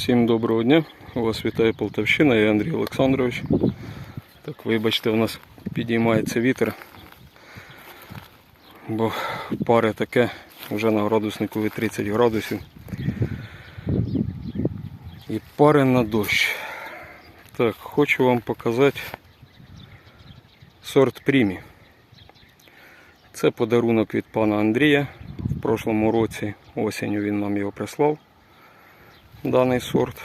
Всім доброго дня. Вас вітає Полтавщина, я Андрій Олександрович. Так, вибачте, у нас підіймається вітер. Бо пари таке вже на градуснику від 30 градусів. І пари на дощ. Так, хочу вам показати сорт Примі. Це подарунок від пана Андрія. В прошлому році осінню він нам його прислав даний сорт.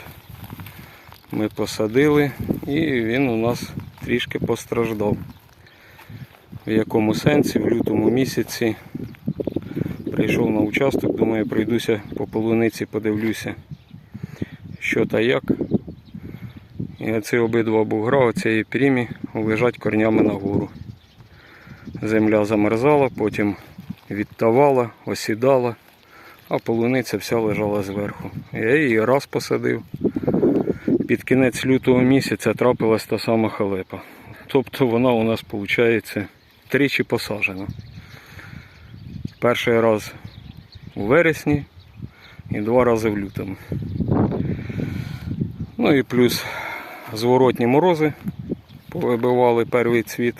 Ми посадили і він у нас трішки постраждав. В якому сенсі в лютому місяці прийшов на участок, думаю, пройдуся по полуниці, подивлюся, що та як. І оці обидва бугра оцієї прімі лежать корнями нагору. Земля замерзала, потім відтавала, осідала а полуниця вся лежала зверху. Я її раз посадив. Під кінець лютого місяця трапилась та сама халепа. Тобто вона у нас виходить тричі посаджена. Перший раз у вересні і два рази в лютому. Ну і плюс зворотні морози повибивали перший цвіт.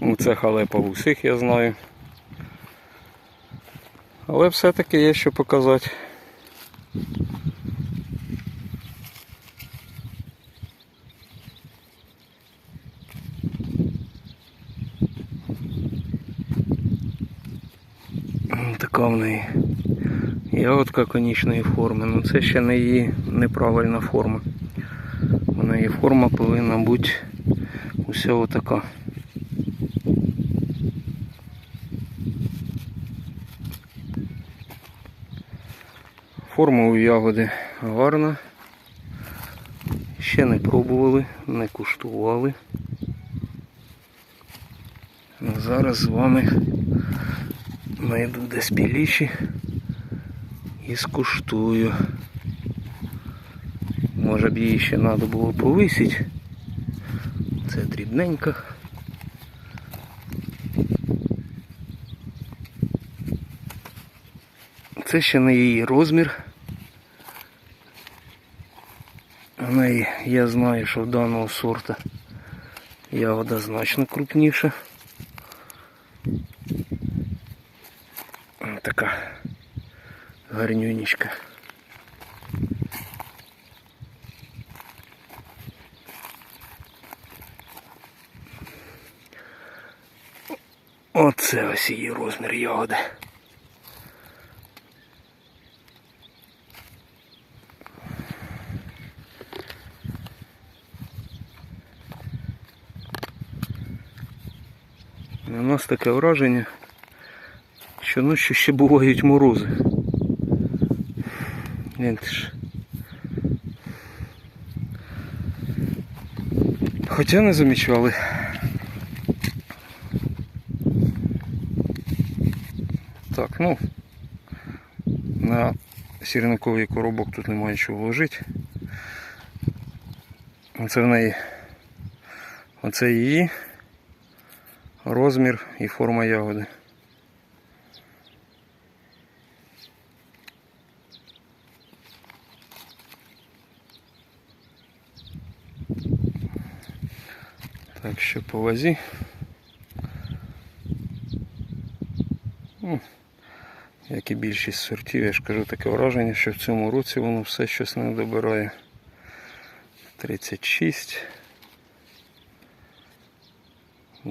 Ну, Це халепа в усіх, я знаю. Але все-таки є що показати. Така в неї ягодка конічної форми. Ну це ще не її неправильна форма. У неї форма повинна бути уся отака. Форма у ягоди гарна. Ще не пробували, не куштували. Зараз з вами знайду десь біліші і скуштую. Може б її ще треба було повисити. Це дрібненька. Це ще не її розмір. Неї я знаю, що в даного сорта ягода значно крупніша. Така гарнюнічка. Оце ось її розмір ягоди. У нас таке враження, що ночі ще бувають морози. Ж. Хоча не замічали. Так, ну на сірниковий коробок тут немає чого вложити. Оце в неї оце її розмір і форма ягоди. Так що по вазі. Ну, Як і більшість сортів, я ж кажу таке враження, що в цьому році воно все щось не добирає. 36.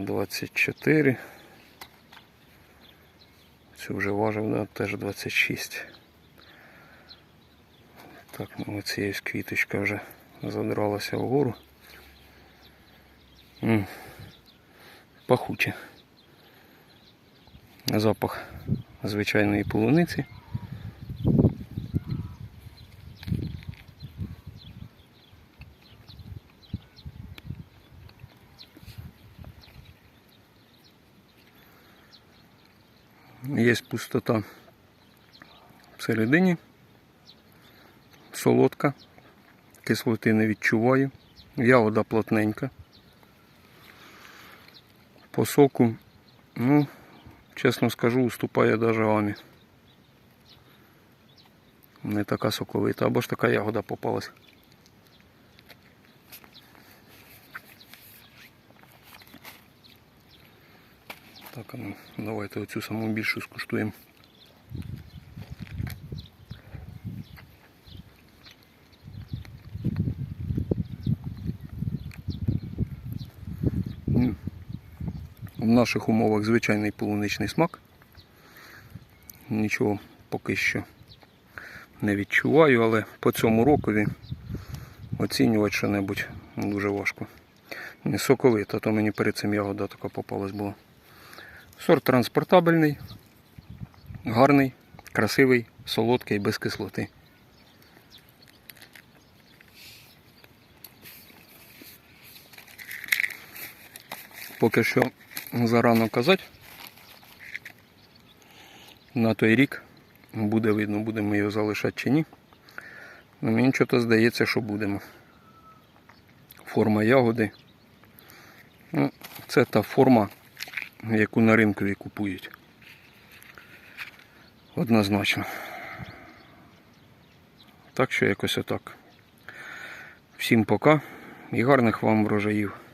24. Це вже важив, теж 26. Так, ну оцією квіточка вже задралася вгору. М. Пахуче. Запах звичайної полуниці. Є пустота всередині, солодка, кислоти не відчуваю, ягода плотненька. По соку, ну, чесно скажу, уступає даже амі. Не така соковита, або ж така ягода попалась. Давайте оцю саму більшу скуштуємо. В наших умовах звичайний полуничний смак. Нічого поки що не відчуваю, але по цьому рокові оцінювати що-небудь дуже важко. Соковита, то мені перед цим ягода така попалась була. Сорт транспортабельний, гарний, красивий, солодкий, без кислоти. Поки що зарано казати. На той рік буде видно, будемо його залишати чи ні. Ну, мені щось здається, що будемо. Форма ягоди. Ну, це та форма, яку на ринку і купують. Однозначно. Так що якось отак. Всім пока і гарних вам врожаїв.